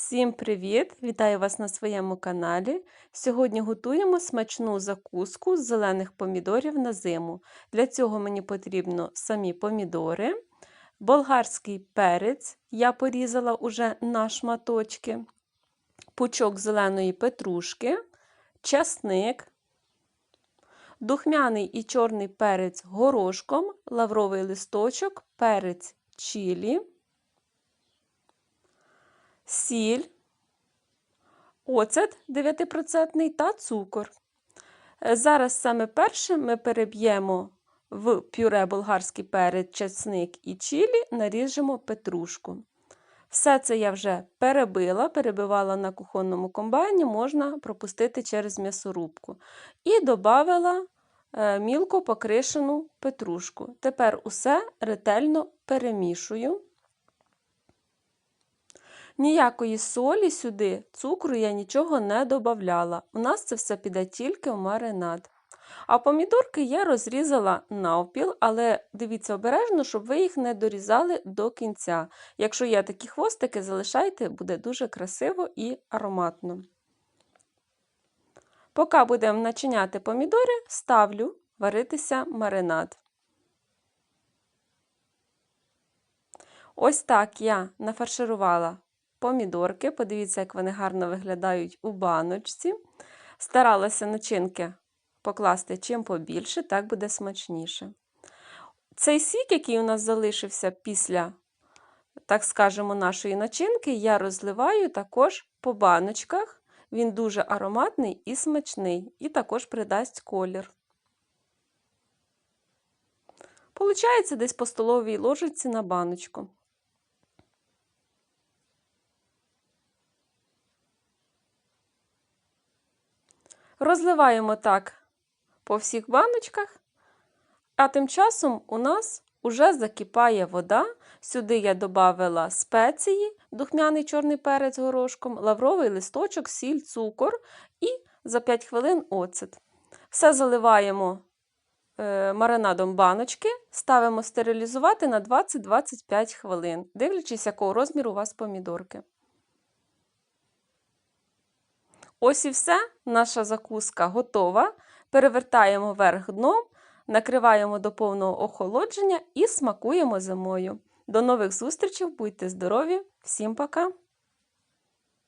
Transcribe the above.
Всім привіт! Вітаю вас на своєму каналі. Сьогодні готуємо смачну закуску з зелених помідорів на зиму. Для цього мені потрібно самі помідори, болгарський перець, я порізала уже на шматочки, пучок зеленої петрушки, часник, духмяний і чорний перець горошком, лавровий листочок, перець чилі сіль, оцет 9% та цукор. Е, Зараз саме перше ми переб'ємо в пюре болгарський перець, чесник і чилі, наріжемо петрушку. Все це я вже перебила, перебивала на кухонному комбайні, можна пропустити через м'ясорубку. І додала мілко покришену петрушку. Тепер усе ретельно перемішую. Ніякої солі сюди, цукру я нічого не додавала. У нас це все піде тільки в маринад. А помідорки я розрізала навпіл, але дивіться обережно, щоб ви їх не дорізали до кінця. Якщо є такі хвостики, залишайте, буде дуже красиво і ароматно. Поки будемо начиняти помідори, ставлю варитися маринад. Ось так я нафарширувала помідорки. Подивіться, як вони гарно виглядають у баночці. Старалася начинки покласти чим побільше, так буде смачніше. Цей сік, який у нас залишився після, так скажемо, нашої начинки, я розливаю також по баночках. Він дуже ароматний і смачний, і також придасть колір. Получається десь по столовій ложиці на баночку. Розливаємо так по всіх баночках, а тим часом у нас уже закипає вода. Сюди я додала спеції, духмяний чорний перець горошком, лавровий листочок, сіль, цукор і за 5 хвилин оцет. Все заливаємо е, маринадом баночки, ставимо стерилізувати на 20-25 хвилин, дивлячись, якого розміру у вас помідорки. Ось і все, наша закуска готова. Перевертаємо верх дном, накриваємо до повного охолодження і смакуємо зимою. До нових зустрічей, будьте здорові, всім пока!